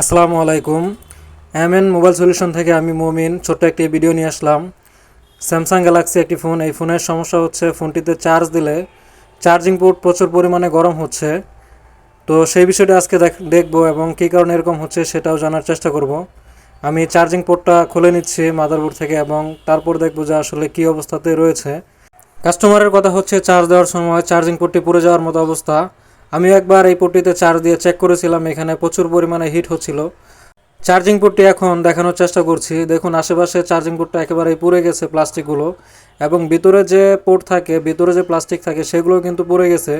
আসসালামু আলাইকুম। M N mobile solution থেকে আমি মমিন। ছোট্ট একটি ভিডিও নিয়ে আসলাম। স্যামসাং গ্যালাক্সি একটি ফোন। এই ফোনের সমস্যা হচ্ছে ফোনটিতে চার্জ দিলে চার্জিং পোর্ট প্রচুর পরিমাণে গরম হচ্ছে। তো সেই বিষয়টা আজকে দেখ- দেখব এবং কী কারণে এরকম হচ্ছে সেটাও জানার চেষ্টা করব। আমি চার্জিং পোর্টটা খুলে নিচ্ছি মাদারবোর্ড থেকে এবং তারপর দেখব যে আসলে কী অবস্থাতে রয়েছে। কাস্টমারের কথা হচ্ছে, চার্জ দেওয়ার সময় চার্জিং পোর্টটি পুড়ে যাওয়ার মতো অবস্থা। আমিও একবার এই পোর্টটিতে চার্জ দিয়ে চেক করেছিলাম, এখানে প্রচুর পরিমাণে হিট হচ্ছিল। চার্জিং পোর্টটি এখন দেখানোর চেষ্টা করছি। দেখুন, আশেপাশে চার্জিং পোর্টটা একেবারেই পুড়ে গেছে প্লাস্টিকগুলো এবং ভিতরে যে পোর্ট থাকে, ভিতরে যে প্লাস্টিক থাকে সেগুলো কিন্তু পুড়ে গেছে।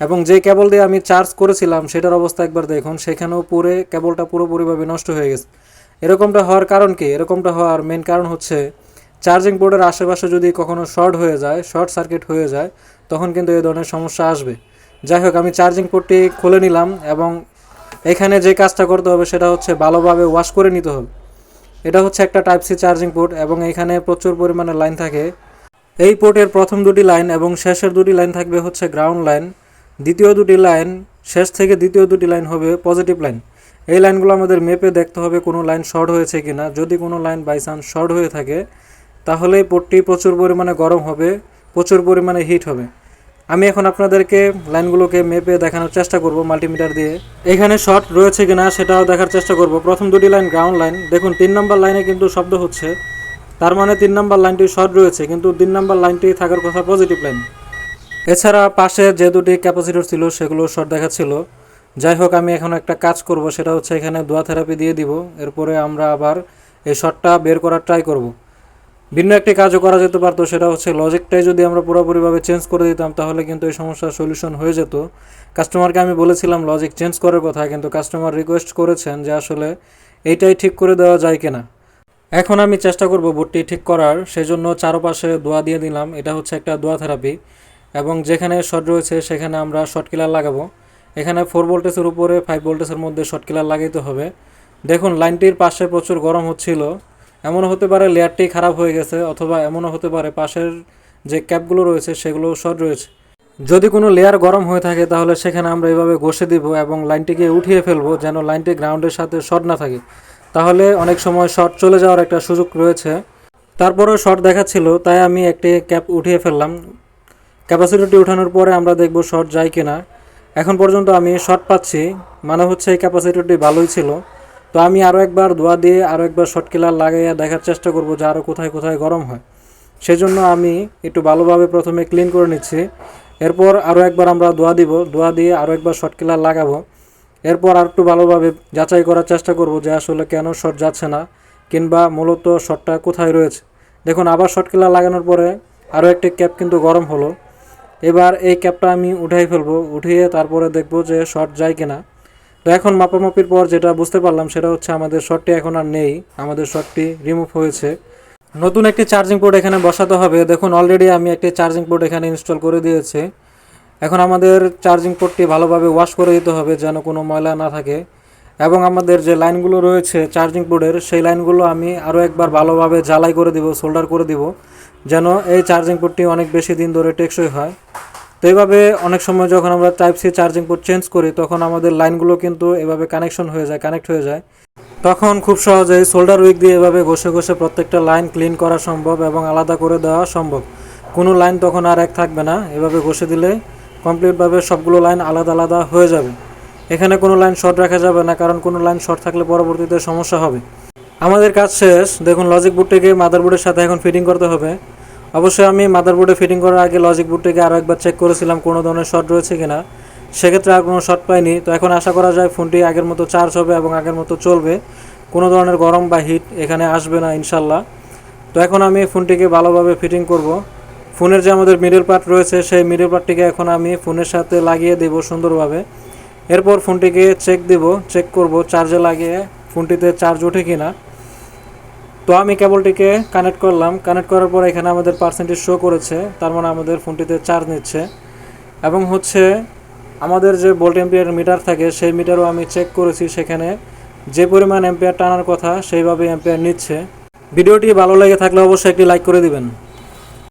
এবং যে কেবল দিয়ে আমি চার্জ করেছিলাম, সেটার অবস্থা একবার দেখুন, সেখানেও পুরে কেবলটা পুরোপুরিভাবে নষ্ট হয়ে গেছে। এরকমটা হওয়ার কারণ কি? এরকমটা হওয়ার মেন কারণ হচ্ছে চার্জিং বোর্ডের আশেপাশে যদি কখনো শর্ট হয়ে যায় শর্ট সার্কিট হয়ে যায়, তখন কিন্তু এই ধরনের সমস্যা আসবে। যাই হোক, আমি চার্জিং পোর্টটি খুলে নিলাম এবং এখানে যে কাজটা করতে হবে সেটা হচ্ছে ভালোভাবে ওয়াশ করে নিতে হবে। এটা হচ্ছে একটা টাইপ সি চার্জিং পোর্ট এবং এখানে প্রচুর পরিমাণে লাইন থাকে। এই পোর্টের প্রথম দুটি লাইন এবং শেষের দুটি লাইন থাকবে হচ্ছে গ্রাউন্ড লাইন দ্বিতীয় দুটি লাইন শেষ থেকে দ্বিতীয় দুটি লাইন হবে পজিটিভ লাইন এই লাইনগুলো আমাদের মেপে দেখতে হবে কোনো লাইন শর্ট হয়েছে কিনা। যদি কোনো লাইন বাই চান্স শর্ট হয়ে থাকে, তাহলে পোর্টটি প্রচুর পরিমাণে গরম হবে, প্রচুর পরিমাণে হিট হবে। আমি এখন আপনাদেরকে লাইনগুলোকে মেপে দেখানোর চেষ্টা করব মাল্টিমিটার দিয়ে। এখানে শর্ট রয়েছে কিনা সেটাও দেখার চেষ্টা করব। প্রথম দুটি লাইন গ্রাউন্ড লাইন দেখুন, তিন নম্বর লাইনে কিন্তু শব্দ হচ্ছে। তার মানে তিন নম্বর লাইনটি শর্ট রয়েছে, কিন্তু তিন নম্বর লাইনটি থাকার কথা পজিটিভ লাইন এছাড়া পাশে যে দুটি ক্যাপাসিটর ছিল সেগুলো শর্ট দেখাচ্ছিল। যাই হোক, আমি এখন একটা কাজ করব, সেটা হচ্ছে এখানে দোয়া থেরাপি দিয়ে দিব। এরপরে আমরা আবার এই শর্টটা বের করার ট্রাই করব। ভিন্ন একটি কাজও করা যেতে পারতো, সেটা হচ্ছে লজিকটাই যদি আমরা পুরোপুরিভাবে চেঞ্জ করে দিতাম, তাহলে কিন্তু এই সমস্যার সলিউশন হয়ে যেত। কাস্টমারকে আমি বলেছিলাম লজিক চেঞ্জ করার কথা, কিন্তু কাস্টমার রিকোয়েস্ট করেছেন যে আসলে এইটাই ঠিক করে দেওয়া যায় কিনা। এখন আমি চেষ্টা করব বোর্ডটি ঠিক করার, সেজন্য চারপাশে দোয়া দিয়ে দিলাম। এটা হচ্ছে একটা দোয়া থেরাপি, এবং যেখানে শর্ট রয়েছে, সেখানে আমরা শর্ট কিলার লাগাবো। এখানে ফোর ভোল্টেজের উপরে ফাইভ ভোল্টেজের মধ্যে শর্ট কিলার লাগাইতে হবে। দেখুন, লাইনটির পাশে প্রচুর গরম হচ্ছিল। এমনও হতে পারে লেয়ারটি খারাপ হয়ে গেছে অথবা এমনও হতে পারে পাশের যে ক্যাপগুলো রয়েছে সেগুলো শর্ট রয়েছে। যদি কোনো লেয়ার গরম হয়ে থাকে তাহলে সেখানে আমরা এভাবে ঘষে দিব এবং লাইনটিকে উঠিয়ে ফেলব যেন লাইনটি গ্রাউন্ডের সাথে শর্ট না থাকে। তাহলে অনেক সময় শর্ট চলে যাওয়ার একটা সুযোগ রয়েছে। তারপরেও শর্ট দেখাচ্ছিল, তাই আমি একটি ক্যাপ উঠিয়ে ফেললাম। ক্যাপাসিটিটি উঠানোর পরে আমরা দেখব শর্ট যায় কিনা। এখন পর্যন্ত আমি শর্ট পাচ্ছি মানে হচ্ছে এই ক্যাপাসিটিটি ভালোই ছিল। তো আমি আরও একবার দোয়া দিয়ে আরও একবার শর্ট কিলার লাগাইয়া দেখার চেষ্টা করব যে আরও কোথায় কোথায় গরম হয়। সেজন্য আমি একটু ভালোভাবে প্রথমে ক্লিন করে নিচ্ছি। এরপর আরও একবার আমরা দোয়া দিব। দোয়া দিয়ে আরও একবার শর্ট কিলার লাগাবো। এরপর আর একটু ভালোভাবে যাচাই করার চেষ্টা করব যে আসলে কেন শর্ট যাচ্ছে না, কিংবা মূলত শর্টটা কোথায় রয়েছে। দেখুন, আবার শর্ট কিলার লাগানোর পরে আরও একটি ক্যাপ কিন্তু গরম হলো। এবার এই ক্যাপটা আমি উঠাই ফেলব। উঠিয়ে তারপরে দেখব যে শর্ট যায় কিনা। তো এখন মাপামাপির পর যেটা বুঝতে পারলাম সেটা হচ্ছে আমাদের শর্টটি এখন আর নেই। আমাদের শর্টটি রিমুভ হয়েছে। নতুন একটি চার্জিং পোর্ট এখানে বসাতে হবে। দেখুন অলরেডি আমি একটি চার্জিং পোর্ট এখানে ইনস্টল করে দিয়েছি। এখন আমাদের চার্জিং পোর্টটি ভালোভাবে ওয়াশ করে দিতে হবে যেন কোনো ময়লা না থাকে। এবং আমাদের যে লাইনগুলো রয়েছে চার্জিং পোর্টের সেই লাইনগুলো আমি আরও একবার ভালোভাবে জ্বালাই করে দিব সোল্ডার করে দিব, যেন এই চার্জিং পোর্টটি অনেক বেশি দিন ধরে টেকসই হয়। তো এইভাবে অনেক সময় যখন আমরা type C charging port change করি, তখন আমাদের লাইনগুলো কিন্তু এভাবে কানেকশন হয়ে যায় কানেক্ট হয়ে যায়। তখন খুব সহজেই সোল্ডার উইক দিয়ে এভাবে ঘষে ঘষে প্রত্যেকটা লাইন ক্লিন করা সম্ভব এবং আলাদা করে দেওয়া সম্ভব। কোনো লাইন তখন আর এক থাকবে না, এভাবে ঘষে দিলে কমপ্লিটভাবে সবগুলো লাইন আলাদা আলাদা হয়ে যাবে। এখানে কোনো লাইন শর্ট রাখা যাবে না, কারণ কোনো লাইন শর্ট থাকলে পরবর্তীতে সমস্যা হবে। আমাদের কাজ শেষ। দেখুন লজিক বুটটিকে মাদারবোর্ডের সাথে এখন ফিটিং করতে হবে। অবশ্যই আমি মাদারবোর্ডে ফিটিং করার আগে লজিক বুটটিকে আরও একবার চেক করেছিলাম কোনো ধরনের শর্ট রয়েছে কিনা। সেক্ষেত্রে আর কোনো শর্ট পাইনি। তো এখন আশা করা যায় ফোনটি আগের মতো চার্জ হবে এবং আগের মতো চলবে। কোনো ধরনের গরম বা হিট এখানে আসবে না, ইনশাল্লাহ। তো এখন আমি ফোনটিকে ভালোভাবে ফিটিং করব। ফোনের যে আমাদের মিডল পার্ট রয়েছে, সেই মিডল পার্টটিকে এখন আমি ফোনের সাথে লাগিয়ে দেব সুন্দরভাবে। এরপর ফোনটিকে চেক দেব চেক করব চার্জে লাগিয়ে ফোনটিতে চার্জ ওঠে কিনা। তো আমি কেবলটিকে কানেক্ট করলাম। কানেক্ট করার পর এখানে আমাদের পার্সেন্টেজ শো করেছে। তার মানে আমাদের ফোনটিতে চার্জ নিচ্ছে। এবং হচ্ছে আমাদের যে বোল্ট এম্পিয়ার মিটার থাকে, সেই মিটারও আমি চেক করেছি সেখানে। যে পরিমাণ এম্পিয়ার টানার কথা, সেইভাবে এম্পিয়ার নিচ্ছে। ভিডিওটি ভালো লেগে থাকলে অবশ্যই একটি লাইক করে দিবেন।